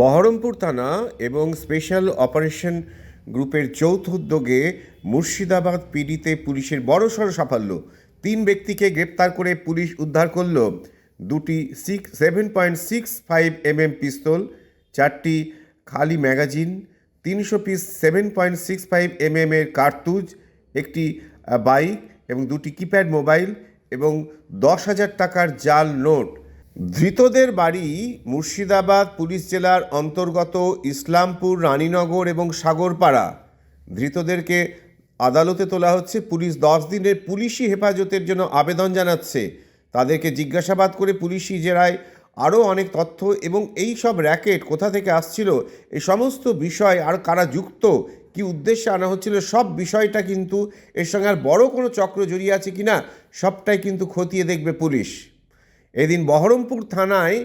বহরমপুর থানা এবং special operation গ্রুপের যৌথ উদ্যোগে মুর্শিদাবাদ পিডিতে পুলিশের বড়সড় সাফল্য। তিন ব্যক্তিকে গ্রেপ্তার করে পুলিশ উদ্ধার করল দুটি six seven point six five MM পিস্তল, চারটি খালি ম্যাগাজিন, তিনশো piece seven point six five MM এর কার্তুজ, একটি বাইক এবং দুটি কিপ্যাড মোবাইল এবং দশ হাজার টাকার জাল নোট। ধৃতদের বাড়ি মুর্শিদাবাদ পুলিশ জেলার অন্তর্গত ইসলামপুর, রানীনগর এবং সাগরপাড়া। ধৃতদেরকে আদালতে তোলা হচ্ছে। পুলিশ দশ দিনের পুলিশি হেফাজতের জন্য আবেদন জানাচ্ছে। তাদেরকে জিজ্ঞাসাবাদ করে পুলিশি জেরায় আরও অনেক তথ্য এবং এই সব র্যাকেট কোথা থেকে আসছিল এই সমস্ত বিষয় আর কারা যুক্ত, কি উদ্দেশ্যে আনা হচ্ছিল, সব বিষয়টা কিন্তু এর সঙ্গে আর বড় কোনো চক্র জড়িয়ে আছে কিনা, সবটাই কিন্তু খতিয়ে দেখবে পুলিশ। এদিন বহরমপুর থানায়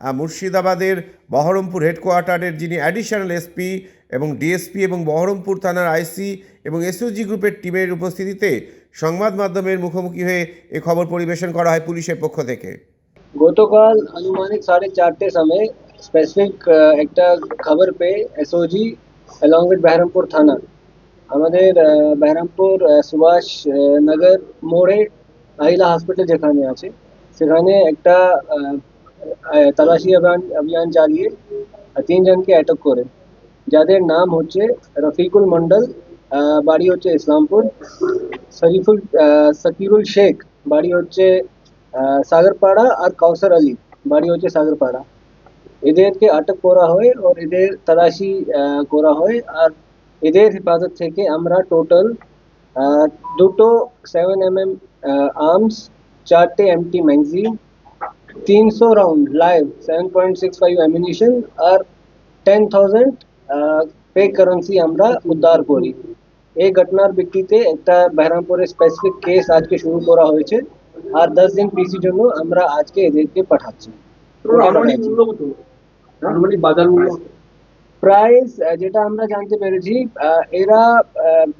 মুর্শিদাবাদের বহরমপুর হেডকোয়ার্টারের যিনি অ্যাডিশনাল এসপি এবং ডিএসপি এবং বহরমপুর থানার আইসি এবং এসওজি গ্রুপের টিমের উপস্থিতিতে সংবাদ মাধ্যমের মুখোমুখি হয়ে এ খবর পরিবেশন করা হয় পুলিশের পক্ষ থেকে। গতকাল আনুমানিক সাড়ে চারটে সময় স্পেসিফিক একটা খবর পে এসওজি অ্যালং উইথ বেহরামপুর থানা। আমাদের বেহরামপুর সুভাষ নগর মোড়ে আহিলা হসপিটাল যেখানে আছে সেখানে একটা তালাশি অভিযান চালিয়ে তিনজনকে অ্যাটাক করে। যাদের নাম হচ্ছে রফিকুল মন্ডল বাড়ি হচ্ছে ইসলামপুর। শরীফুল সকিরুল শেখ, বাড়ি হচ্ছে সাগরপাড়া আর কাউসার আলী, বাড়ি হচ্ছে সাগরপাড়া। এদেরকে আটক করা হয় আর এদের তলাশি করা হয়। আর এদের হেফাজত থেকে আমরা টোটাল দুটো seven M M arms magazine তিনশো round live seven point six five ammunition আর টেন থাউজেন্ড পে কারেন্সি আমরা উদ্ধার করি এই ঘটনার ভিত্তিতে একটা বেহরামপুরে স্পেসিফিক কেস আজকে শুরু করা হয়েছে আর দশ দিন পিসির জন্য আমরা আজকে এদেরকে পাঠাচ্ছি আনুমানিক মূল্য কত আনুমানিক বাজার মূল্য? প্রাইস যেটা আমরা জানতে পেরেছি আহ, এরা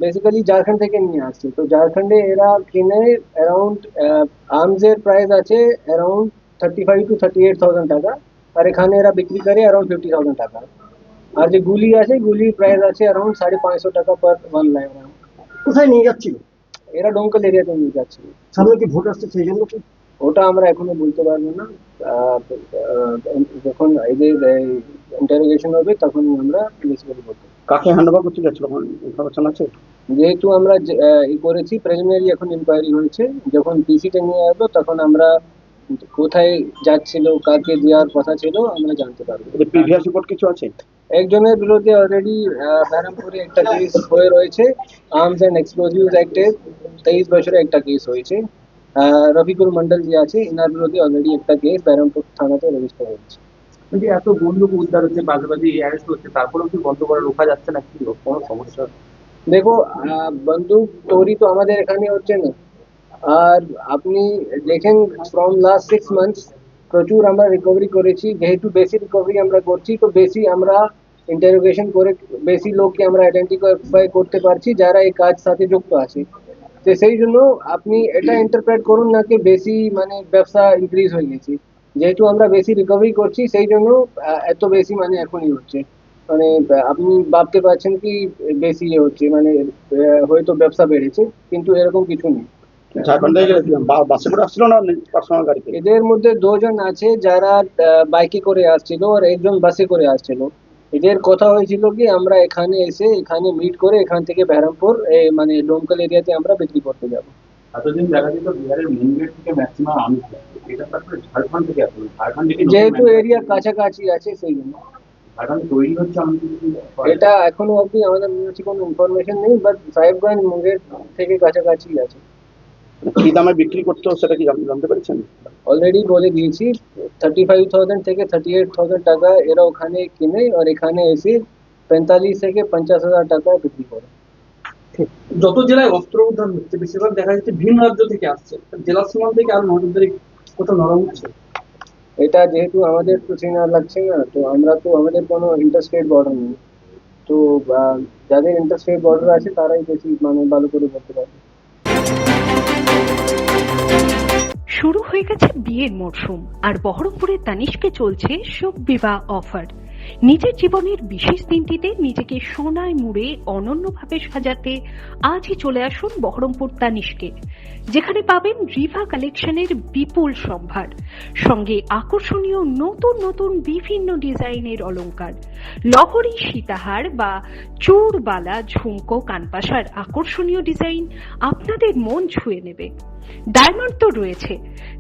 বেসিক্যালি ঝাড়খণ্ড থেকে নিয়ে আসছে তো ঝাড়খণ্ডে এরা কিনে অ্যারাউন্ড আর্মস এর প্রাইস আছে around thirty five to thirty eight thousand টাকা আর এখানে এরা বিক্রি করে অ্যারাউন্ড ফিফটি থাউজেন্ড টাকা আর যে গুলি আছে গুলি প্রাইস আছে অ্যারাউন্ড সাড়ে পাঁচশো টাকা পার ওয়ান লাইন কোথায় নিয়ে যাচ্ছিল এরা ডোঙ্কল এরিয়াতে নিয়ে যাচ্ছে। সামনে কি ভোট আসছে সেই জন্য কি? ওটা আমরা এখনও বলতে পারব না। আহ, আহ, যখন এদের ইন্টারোগেশন হবে তখন আমরা বেসিক্যালি বলতে কাকে হ্যান্ড ওভার করতে যাচ্ছিল ইনফরমেশন আছে? যেহেতু আমরা করেছি প্রিলিমিনারি এখন ইনকোয়ারি হয়েছে যখন পিসিটা নিয়ে আসব তখন আমরা কোথায় যাচ্ছিল কাকে দেওয়ার কথা ছিল আমরা জানতে পারব। প্রিভিয়াস রিপোর্ট কিছু আছে? একজনের বিরুদ্ধে অলরেডি বেহারামপুরে একটা কেস হয়ে রয়েছে আর্মস অ্যান্ড এক্সপ্লোজিভ অ্যাক্টে তেইশ বছরে একটা কেস হয়েছে। রফিকুল মন্ডল যে আছে এনার বিরুদ্ধে অলরেডি একটা কেস বেহারামপুর থানাতে রেজিস্টার হয়েছে। যদি এত বন্দুক উদ্ধার হচ্ছে বাজে বাজে অ্যারেস্ট হচ্ছে, তারপরেও কি বন্ধ করা রোখা যাচ্ছে না কি? কোনো সমস্যা? দেখো বন্দুক চোরি তো আমাদের এখানে হচ্ছে না। আর আপনি দেখেন ফ্রম লাস্ট সিক্স মান্থস প্রচুর আমরা রিকভারি করেছি। যেহেতু বেশি রিকভারি আমরা করছি, তো বেশি আমরা ইন্টারোগেশন করে, বেশি লোককে আমরা আইডেন্টিফাই করতে পারছি, যারা এই কাজ সাথে যুক্ত আছে। তো সেই জন্য আপনি এটা ইন্টারপ্রেট করুন না কি, বেশি মানে ব্যবসা ইনক্রিজ হয়ে গেছে। যেহেতু আমরা বেশি রিকভারি করছি সেই জন্য এত বেশি মানে এখনই হচ্ছে। মানে আপনি ভাবতে পারছেন কি বেশি ইয়ে হচ্ছে মানে হয়তো ব্যবসা বেড়েছে কিন্তু এরকম কিছু নেই। এদের মধ্যে দুজন আছে যারা বাইকে করে আসছিল আর একজন বাসে করে আসছিল। এদের কথা হয়েছিল কি আমরা এখানে এসে এখানে মিট করে এখান থেকে বেহরামপুর মানে ডোমকল এরিয়াতে আমরা বিক্রি করতে যাব। এতদিন দেখা যেত বিহারের মেন গেট থেকে ম্যাক্সিমাম আমি এটা তারপরে ঝাড়খণ্ড থেকে আসলো ঝাড়খণ্ড থেকে যেহেতু এরিয়া কাছাকাছি আছে সেই জন্য। ঝাড়খণ্ড তৈরি হচ্ছে আমি এটা এখনও অবধি আমাদের কাছে কোনো ইনফরমেশন নেই বাট সাহেবগঞ্জ মুঙ্গের থেকে কাছাকাছি আছে। কি দামে বিক্রি করতো সেটা কি জান- জানতে পেরেছেন? অলরেডি বলে দিয়েছি থার্টি ফাইভ থাউজেন্ড থেকে থার্টি এইট থাউজেন্ড টাকা এরা ওখানে কিনে আর এখানে এসে পঁয়তাল্লিশ থেকে পঞ্চাশ হাজার টাকা বিক্রি করে। যত জেলায় অস্ত্র উদ্ধার হচ্ছে বেশিরভাগ দেখা যাচ্ছে ভিন রাজ্য থেকে আসছে। জেলা সীমান্ত থেকে আর নজরদারি কোথাও নরম হচ্ছে এটা যেহেতু আমাদের তো চেনা লাগছে না তো আমরা তো আমাদের কোনো ইন্টারস্টেট বর্ডার নেই। তো যাদের ইন্টারস্টেট বর্ডার আছে তারাই বেশি মানে ভালো করে করতে পারে শুরু হয়ে গেছে বিয়ের মরশুম আর বহরমপুরের তানিশকে চলছে শুভ বিবাহ অফার নিজের জীবনের বিশেষ দিনটিতে নিজেকে সোনায় মুড়ে অনন্যভাবে সাজাতে আজই চলে আসুন বহরমপুর তানিশকে যেখানে পাবেন রিভা কালেকশনের বিপুল সম্ভার, সঙ্গে আকর্ষণীয় নতুন নতুন বিভিন্ন ডিজাইনের অলঙ্কার লহরী সীতাহার বা চূড়বালা ঝুমকো কানপাশার আকর্ষণীয় ডিজাইন আপনাদের মন ছুঁয়ে নেবে। ডায়মন্ড তো রয়েছে